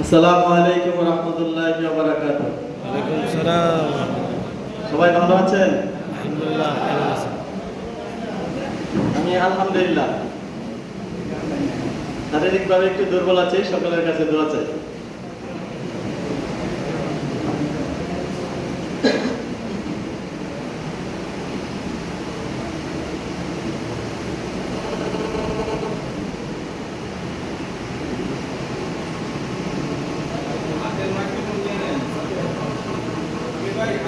আসসালামু আলাইকুম রাহমাতুল্লাহি ওয়া বারাকাতুহু। ওয়ালাইকুম সালাম। সবাই ভালো আছেন? আলহামদুলিল্লাহ ভালো আছেন আমি আলহামদুলিল্লাহ। শারীরিকভাবে একটু দুর্বল আছি সকলের কাছে দোয়া চাই।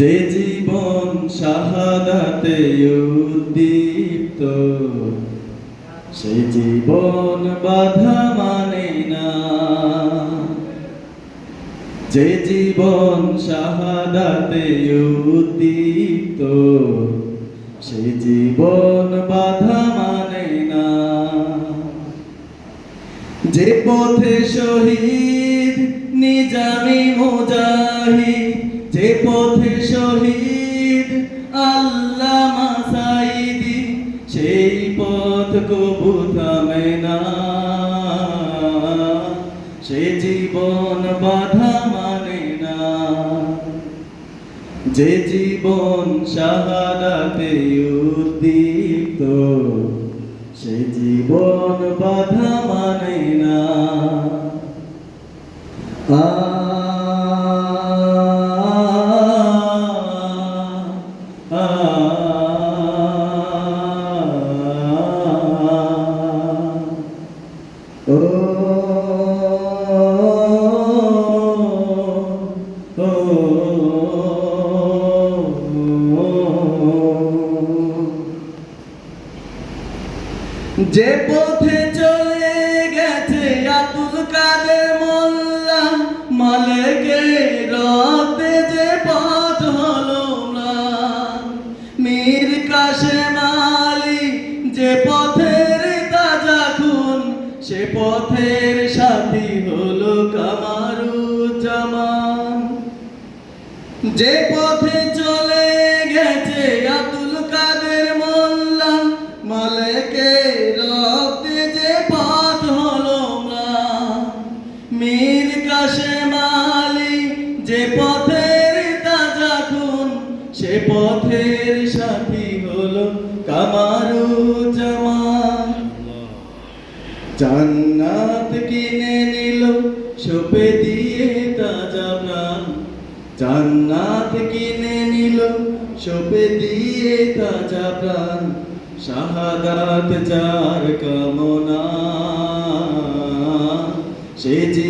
যে জীবন শাহাদাতে উদ্দীপ্ত সেই জীবন বাধা মানে না। যে জীবন শাহাদাতে উদ্দীপ্ত সেই জীবন বাধা মানে না। যে পথে শহীদ, নিজামি মুজাহিদ যে পথে শহীদ আল্লামা সাইদি সেই পথ কবু থামে না। সে জীবন বাধা মানে না। যে জীবন শাহাদাতে উদ্দীপ্ত সে জীবন বাধা মানে না। আ, যে পথে চলে গেছে আতুল কাদের মোল্লা, মালেকে রতে যে পথ হলো না। মীর কাশেম আলী যে পথের তাজা খুন, সে পথের সাথী হলো কামারুজ্জামান। যে পথে চলে সে পথের সাথী হলো কামারুজ্জামান জান্নাত কিনে নিল, সোপে দিয়ে তাজা প্রাণ। জান্নাত কিনে নিল দিয়ে তাজা প্রাণ। শাহাদাত যার কামনা, সে জীবন